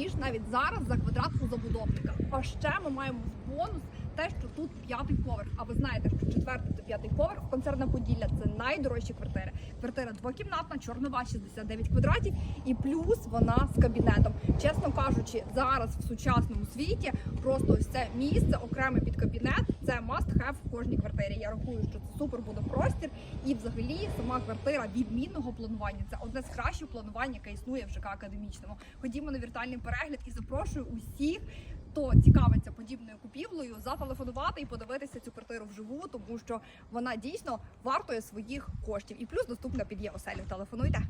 ніж навіть зараз за квадрат у забудовника. А ще ми маємо бонус те, що тут п'ятий поверх. А ви знаєте, що четвертий та п'ятий поверх концерна Поділля це найдорожчі квартири. Квартира двокімнатна, чорнова 69 квадратів, і плюс вона з кабінетом. Чесно кажучи, зараз в сучасному світі просто ось це місце окреме під кабінет. Це must have в кожній квартирі. Я рахую, що це супер буде простір. І взагалі сама квартира відмінного планування. Це одне з кращих планувань, яке існує в ЖК академічному. Ходімо на віртуальний перегляд і запрошую усіх. Хто цікавиться подібною купівлею, зателефонувати і подивитися цю квартиру вживу, тому що вона дійсно вартує своїх коштів. І плюс доступна під оселю. Телефонуйте.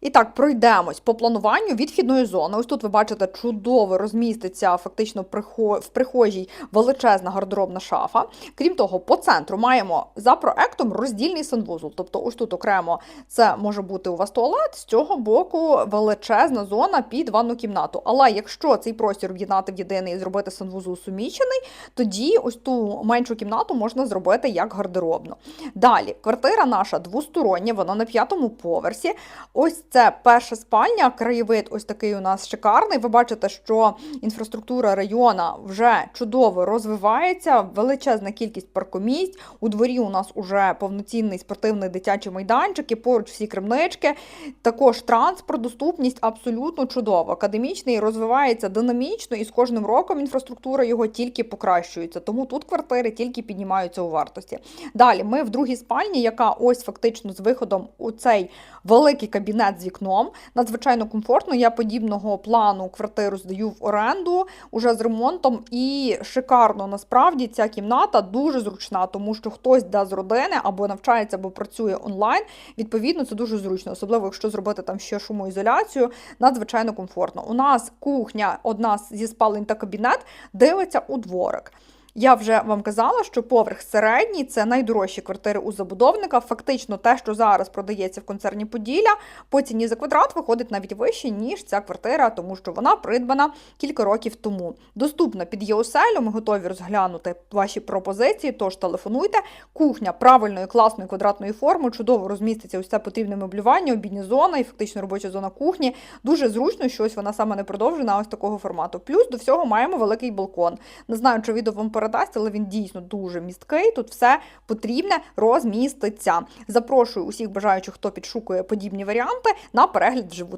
І так, пройдемось по плануванню відхідної зони. Ось тут ви бачите, чудово розміститься фактично в прихожій величезна гардеробна шафа. Крім того, по центру маємо за проектом роздільний санвузол. Тобто, ось тут окремо це може бути у вас туалет, з цього боку величезна зона під ванну кімнату. Але якщо цей простір об'єднати в єдиний і зробити санвузол суміщений, тоді ось ту меншу кімнату можна зробити як гардеробну. Далі, квартира наша двостороння, вона на п'ятому поверсі. Ось це перша спальня, краєвид ось такий у нас шикарний. Ви бачите, що інфраструктура району вже чудово розвивається, величезна кількість паркомісць. У дворі у нас уже повноцінний спортивний дитячий майданчик, і поруч всі крамнички. Також транспорт, доступність абсолютно чудова. Академічний розвивається динамічно, і з кожним роком інфраструктура його тільки покращується. Тому тут квартири тільки піднімаються у вартості. Далі ми в другій спальні, яка ось фактично з виходом у цей великий кабінет з вікном. Надзвичайно комфортно. Я подібного плану квартиру здаю в оренду уже з ремонтом. І шикарно насправді ця кімната дуже зручна, тому що хтось де з родини або навчається, або працює онлайн. Відповідно, це дуже зручно, особливо якщо зробити там ще шумоізоляцію. Надзвичайно комфортно. У нас кухня, одна зі спалень та кабінет, дивиться у дворик. Я вже вам казала, що поверх середній це найдорожчі квартири у забудовника. Фактично, те, що зараз продається в концерні Поділля, по ціні за квадрат виходить навіть вище, ніж ця квартира, тому що вона придбана кілька років тому. Доступна під ЄОСЕЛю, ми готові розглянути ваші пропозиції, тож телефонуйте. Кухня правильної, класної квадратної форми, чудово розміститься це потрібне меблювання, обідня зона і фактично робоча зона кухні. Дуже зручно, що ось вона саме не продовжена, ось такого формату. Плюс до всього маємо великий балкон. Не знаю, чи відео вам передасть, але він дійсно дуже місткий. Тут все потрібне розміститься. Запрошую усіх бажаючих, хто підшукує подібні варіанти на перегляд вживу.